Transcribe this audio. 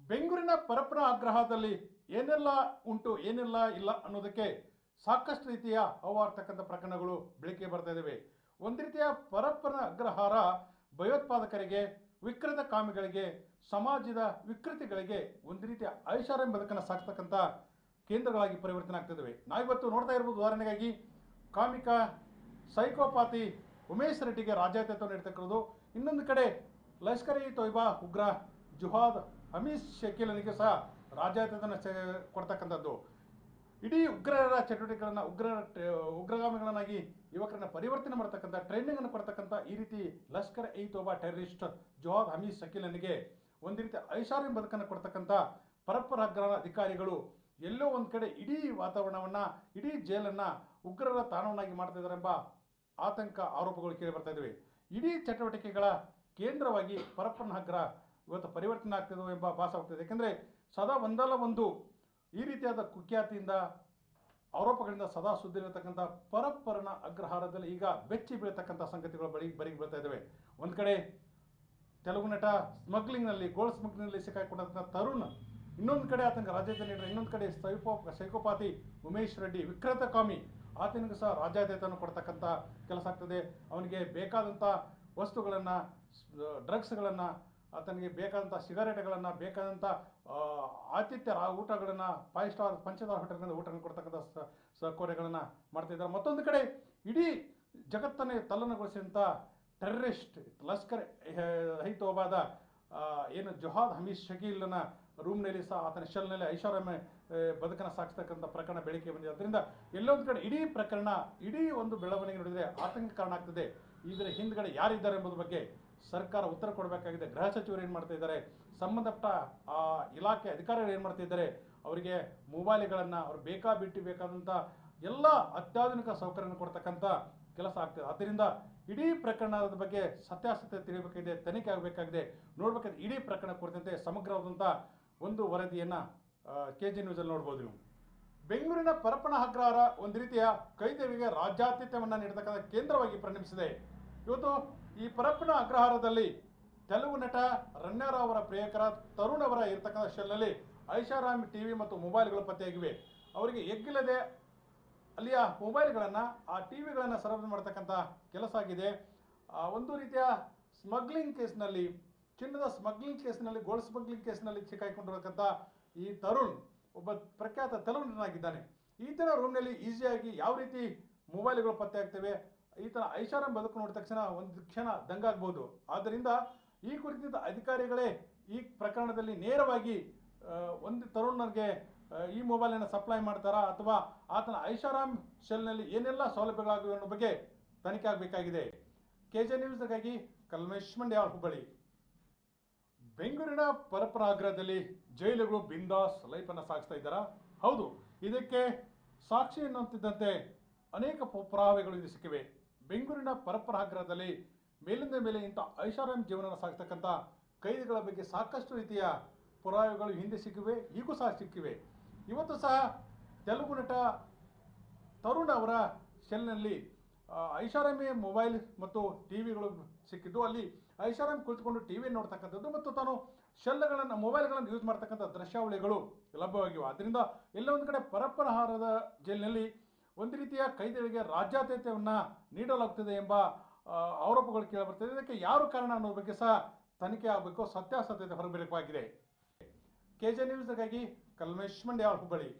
ಬೆಂಗಳೂರಿನ ಪರಪ್ಪನ ಆಗ್ರಹದಲ್ಲಿ ಏನೆಲ್ಲ ಉಂಟು, ಏನೆಲ್ಲ ಇಲ್ಲ ಅನ್ನೋದಕ್ಕೆ ಸಾಕಷ್ಟು ರೀತಿಯ ಅವಾರ್ತಕ್ಕಂಥ ಪ್ರಕರಣಗಳು ಬೆಳಕಿಗೆ ಬರ್ತಾ ಇದ್ದಾವೆ ಒಂದು ರೀತಿಯ ಪರಪ್ಪನ ಅಗ್ರಹಾರ ಭಯೋತ್ಪಾದಕರಿಗೆ, ವಿಕೃತ ಕಾಮಿಗಳಿಗೆ, ಸಮಾಜದ ವಿಕೃತಿಗಳಿಗೆ ಒಂದು ರೀತಿಯ ಐಷಾರಾಮಿ ಬದುಕನ್ನು ಸಾಕ್ತಕ್ಕಂಥ ಕೇಂದ್ರಗಳಾಗಿ ಪರಿವರ್ತನೆ ಆಗ್ತಿದ್ದಾವೆ ನಾವಿವತ್ತು ನೋಡ್ತಾ ಇರ್ಬೋದು ಉದಾಹರಣೆಗಾಗಿ ಕಾಮಿಕ ಸೈಕೋಪಾತಿ ಉಮೇಶ್ ರೆಡ್ಡಿಗೆ ರಾಜ್ಯಾದ್ಯತ್ವ ನೀಡ್ತಕ್ಕಂಥದ್ದು ಇನ್ನೊಂದು ಕಡೆ ಲಷ್ಕರ್ ಇ ತೊಯ್ಬಾ ಉಗ್ರ ಜುಹಾದ್ ಹಮೀದ್ ಶಕೀಲನಿಗೆ ಸಹ ರಾಜ್ಯಾದ್ಯಂತ ಕೊಡ್ತಕ್ಕಂಥದ್ದು. ಇಡೀ ಉಗ್ರರ ಚಟುವಟಿಕೆಗಳನ್ನು ಉಗ್ರರ ಟ- ಉಗ್ರಗಾಮಿಗಳನ್ನಾಗಿ ಯುವಕರನ್ನ ಪರಿವರ್ತನೆ ಮಾಡ್ತಕ್ಕಂಥ ಟ್ರೈನಿಂಗ್ ಅನ್ನು ಕೊಡ್ತಕ್ಕಂಥ ಈ ರೀತಿ ಲಷ್ಕರ್ ಇ ತೊಬಾ ಟೆರರಿಸ್ಟ್ ಜುಹಾದ್ ಹಮೀದ್ ಶಕೀಲನಿಗೆ ಒಂದು ರೀತಿ ಐಷಾರ್ಯ ಬದುಕನ್ನು ಕೊಡ್ತಕ್ಕಂಥ ಪರಪ್ಪರ ಅಗ್ರಹ ಅಧಿಕಾರಿಗಳು ಎಲ್ಲೋ ಒಂದು ಕಡೆ ಇಡೀ ವಾತಾವರಣವನ್ನ, ಇಡೀ ಜೈಲನ್ನ ಉಗ್ರರ ತಾಣವನ್ನಾಗಿ ಮಾಡ್ತಾ ಇದ್ದಾರೆ ಎಂಬ ಆತಂಕ ಆರೋಪಗಳು ಕೇಳಿ ಬರ್ತಾ ಇದ್ದಾವೆ. ಇಡೀ ಚಟುವಟಿಕೆಗಳ ಕೇಂದ್ರವಾಗಿ ಪರಪ್ಪನ ಅಗ್ರ ಇವತ್ತು ಪರಿವರ್ತನೆ ಆಗ್ತಿದೋ ಎಂಬ ಭಾಸವಾಗ್ತದೆ. ಯಾಕಂದ್ರೆ ಸದಾ ಒಂದಲ್ಲ ಒಂದು ಈ ರೀತಿಯಾದ ಕುಖ್ಯಾತಿಯಿಂದ, ಆರೋಪಗಳಿಂದ ಸದಾ ಸುದ್ದಿರತಕ್ಕಂಥ ಪರಪ್ಪರನ ಅಗ್ರಹಾರದಲ್ಲಿ ಈಗ ಬೆಚ್ಚಿ ಬೀಳತಕ್ಕಂಥ ಸಂಗತಿಗಳು ಬಳಿ ಬರಿಗೆ ಬೀಳ್ತಾ ಇದ್ದಾವೆ ಒಂದು ಕಡೆ ತೆಲುಗು ನಟ ಸ್ಮಗ್ಲಿಂಗ್ನಲ್ಲಿ, ಗೋಲ್ಡ್ ಸ್ಮಗ್ಲಿಂಗ್ನಲ್ಲಿ ಸಿಕ್ಕಾಕೊಂಡಂಥ ತರುಣ್, ಇನ್ನೊಂದು ಕಡೆ ಆತನ ರಾಜ್ಯದಲ್ಲಿ ಇನ್ನೊಂದು ಕಡೆ ಸೈಕೋ, ಸೈಕೋಪಾತಿ ಉಮೇಶ್ ರೆಡ್ಡಿ, ವಿಕ್ರೇತ ಕಾಮಿ ಆತನಿಗೂ ಸಹ ರಾಜ್ಯಾದ್ಯತೆಯನ್ನು ಕೊಡ್ತಕ್ಕಂಥ ಕೆಲಸ ಆಗ್ತದೆ. ಅವನಿಗೆ ಬೇಕಾದಂಥ ವಸ್ತುಗಳನ್ನು, ಡ್ರಗ್ಸ್ಗಳನ್ನು, ಆತನಿಗೆ ಬೇಕಾದಂಥ ಸಿಗರೇಟ್ಗಳನ್ನು, ಬೇಕಾದಂಥ ಆತಿಥ್ಯ ಊಟಗಳನ್ನು, ಫೈವ್ ಸ್ಟಾರ್ ಪಂಚತಾರ ಹೋಟೆಲ್ಗಳಿಂದ ಊಟಗಳನ್ನು ಕೊಡ್ತಕ್ಕಂಥ ಸ- ಸಹಕಾರ್ಯಗಳನ್ನು ಮಾಡ್ತಿದ್ದಾರೆ ಮತ್ತೊಂದು ಕಡೆ ಇಡೀ ಜಗತ್ತನ್ನೇ ತಲ್ಲನಗೊಳಿಸಿದಂಥ ಟೆರರಿಸ್ಟ್ ಲಷ್ಕರ್ ಹೈತೋಬಾದ ಏನು ಜೊಹಾದ್ ಹಮೀದ್ ಶಕೀಲ್ನ ರೂಮ್ನಲ್ಲಿ ಸಹ ಆತನ ಶೆಲ್ನಲ್ಲಿ ಐಷಾರಾಮಿ ಬದುಕನ್ನು ಸಾಗಿಸ್ತಕ್ಕಂಥ ಪ್ರಕರಣ ಬೆಳಕಿಗೆ ಬಂದಿದೆ. ಅದರಿಂದ ಎಲ್ಲೊಂದು ಕಡೆ ಇಡೀ ಪ್ರಕರಣ, ಇಡೀ ಒಂದು ಬೆಳವಣಿಗೆ ನೋಡಿದರೆ ಆತಂಕ ಕಾರಣ ಆಗ್ತದೆ. ಇದರ ಹಿಂದ್ಗಡೆ ಯಾರಿದ್ದಾರೆ ಎಂಬುದ್ರ ಬಗ್ಗೆ ಸರ್ಕಾರ ಉತ್ತರ ಕೊಡಬೇಕಾಗಿದೆ. ಗೃಹ ಸಚಿವರು ಏನು ಮಾಡ್ತಾ ಇದ್ದಾರೆ? ಸಂಬಂಧಪಟ್ಟ, ಆ, ಇಲಾಖೆ ಅಧಿಕಾರಿಗಳು ಏನು ಮಾಡ್ತಾ ಇದ್ದಾರೆ? ಅವರಿಗೆ ಮೊಬೈಲ್ಗಳನ್ನು ಅವ್ರು ಬೇಕಾ ಬಿಟ್ಟು ಬೇಕಾದಂಥ ಎಲ್ಲ ಅತ್ಯಾಧುನಿಕ ಸೌಕರ್ಯವನ್ನು ಕೊಡ್ತಕ್ಕಂಥ ಕೆಲಸ ಆಗ್ತದೆ ಅದರಿಂದ ಇಡೀ ಪ್ರಕರಣದ ಬಗ್ಗೆ ಸತ್ಯಾಸತ್ಯ ತಿಳಿಯಬೇಕಾಗಿದೆ ತನಿಖೆ ಆಗಬೇಕಾಗಿದೆ. ನೋಡ್ಬೇಕಾದ್ರೆ ಇಡೀ ಪ್ರಕರಣ ಕುರಿತಂತೆ ಸಮಗ್ರವಾದಂಥ ಒಂದು ವರದಿಯನ್ನು ಕೆ ಜಿ ನ್ಯೂಸಲ್ಲಿ ನೋಡ್ಬೋದು ನೀವು. ಬೆಂಗಳೂರಿನ ಪರಪ್ಪನ ಅಗ್ರಹಾರ ಒಂದು ರೀತಿಯ ಕೈದೇವಿಗೆ ರಾಜ್ಯಾತಿಥ್ಯವನ್ನು ನೀಡತಕ್ಕಂಥ ಕೇಂದ್ರವಾಗಿ ಪರಿಣಮಿಸಿದೆ. ಇವತ್ತು ಈ ಪರಪ್ಪನ ಅಗ್ರಹಾರದಲ್ಲಿ ತೆಲುಗು ನಟ ರಣ್ಯರ ಅವರ ಪ್ರಿಯಕರ ತರುಣ್ ಅವರ ಇರತಕ್ಕಂಥ ಶೆಲ್ನಲ್ಲಿ ಐಷಾರಾಮಿ ಟಿವಿ ಮತ್ತು ಮೊಬೈಲ್ಗಳು ಪತ್ತೆಯಾಗಿವೆ. ಅವರಿಗೆ ಎಗ್ಗಿಲ್ಲದೆ ಅಲ್ಲಿಯ ಮೊಬೈಲ್ಗಳನ್ನು, ಆ ಟಿ ವಿಗಳನ್ನು ಸರಬರಾಜು ಮಾಡ್ತಕ್ಕಂಥ ಕೆಲಸ ಆಗಿದೆ. ಒಂದು ರೀತಿಯ ಸ್ಮಗ್ಲಿಂಗ್ ಕೇಸ್ನಲ್ಲಿ ಚಿನ್ನದ ಸ್ಮಗ್ಲಿಂಗ್ ಕೇಸ್ನಲ್ಲಿ ಗೋಲ್ಡ್ ಸ್ಮಗ್ಲಿಂಗ್ ಕೇಸ್ನಲ್ಲಿ ಸಿಕ್ಕಾಕೊಂಡಿರತಕ್ಕಂಥ ಈ ತರುಣ್ ಒಬ್ಬ ಪ್ರಖ್ಯಾತ ತೆಲುಗುನಾಗಿದ್ದಾನೆ ಈತನ ರೂಮ್ನಲ್ಲಿ ಈಸಿಯಾಗಿ ಯಾವ ರೀತಿ ಮೊಬೈಲ್ಗಳು ಪತ್ತೆ ಆಗ್ತವೆ ಈತನ ಐಷಾರಾಮ್ ಬದುಕು ನೋಡಿದ ತಕ್ಷಣ ಒಂದು ಕ್ಷಣ ದಂಗಾಗ್ಬೋದು ಆದ್ದರಿಂದ ಈ ಕುರಿತ ಅಧಿಕಾರಿಗಳೇ ಈ ಪ್ರಕರಣದಲ್ಲಿ ನೇರವಾಗಿ ಒಂದು ತರುಣನಿಗೆ ಈ ಮೊಬೈಲನ್ನು ಸಪ್ಲೈ ಮಾಡ್ತಾರಾ ಅಥವಾ ಆತನ ಐಷಾರಾಮ್ ಶೆಲ್ನಲ್ಲಿ ಏನೆಲ್ಲ ಸೌಲಭ್ಯಗಳಾಗಿವೆ ಅನ್ನೋ ಬಗ್ಗೆ ತನಿಖೆ ಆಗಬೇಕಾಗಿದೆ. ಕೆ ಜೆ ನ್ಯೂಸ್ಗಾಗಿ ಕಲ್ಮೇಶ್ ಮಂಡ್ಯ ಹುಬ್ಬಳ್ಳಿ. ಬೆಂಗಳೂರಿನ ಪರಪರ ಆಗ್ರಹದಲ್ಲಿ ಜೈಲುಗಳು ಬಿಂದಾಸ್ ಲೈಫನ್ನು ಸಾಗಿಸ್ತಾ ಇದ್ದಾರಾ? ಹೌದು, ಇದಕ್ಕೆ ಸಾಕ್ಷಿ ಎನ್ನುವಂತಿದ್ದಂತೆ ಅನೇಕ ಪುರಾವೆಗಳು ಇಲ್ಲಿ ಸಿಕ್ಕಿವೆ. ಬೆಂಗಳೂರಿನ ಪರಪರ ಆಗ್ರಹದಲ್ಲಿ ಮೇಲಿಂದ ಮೇಲೆ ಇಂಥ ಐಷಾರಾಮ್ ಜೀವನ ಸಾಗ್ತಕ್ಕಂಥ ಕೈದಿಗಳ ಬಗ್ಗೆ ಸಾಕಷ್ಟು ರೀತಿಯ ಪುರಾವೆಗಳು ಹಿಂದೆ ಸಿಕ್ಕಿವೆ, ಈಗೂ ಸಹ ಸಿಕ್ಕಿವೆ. ಇವತ್ತು ಸಹ ತೆಲುಗು ನಟ ತರುಣ್ ಅವರ ಸೆಲ್ನಲ್ಲಿ ಐಷಾರಾಮಿ ಮೊಬೈಲ್ ಮತ್ತು ಟಿವಿಗಳು ಸಿಕ್ಕಿದ್ದು. ಅಲ್ಲಿ ಐಷಾರಾಮಿ ಕುಳಿತುಕೊಂಡು ಟಿವಿ ನೋಡ್ತಕ್ಕಂಥದ್ದು ಮತ್ತು ತಾನು ಶೆಲ್ಗಳನ್ನು, ಮೊಬೈಲ್ಗಳನ್ನು ಯೂಸ್ ಮಾಡ್ತಕ್ಕಂಥ ದೃಶ್ಯಾವಳಿಗಳು ಲಭ್ಯವಾಗಿವೆ. ಆದ್ದರಿಂದ ಎಲ್ಲ ಒಂದು ಕಡೆ ಪರಪ್ಪನಹಾರದ ಜೈಲಿನಲ್ಲಿ ಒಂದು ರೀತಿಯ ಕೈದಿಗಳಿಗೆ ರಾಜ್ಯಾದ್ಯತೆಯನ್ನು ನೀಡಲಾಗ್ತಿದೆ ಎಂಬ ಆರೋಪಗಳು ಕೇಳಿಬರ್ತದೆ. ಇದಕ್ಕೆ ಯಾರು ಕಾರಣ ಅನ್ನೋ ಬಗ್ಗೆ ಸಹ ತನಿಖೆ ಆಗಬೇಕು. ಸತ್ಯಾಸತ್ಯತೆ ಹೊರಬರಬೇಕಾಗಿದೆ ಕೆ ಜೆ ನ್ಯೂಸ್ಗಾಗಿ ಕಲ್ಮೇಶ್ ಮಂಡ್ಯ ಹುಬ್ಬಳ್ಳಿ.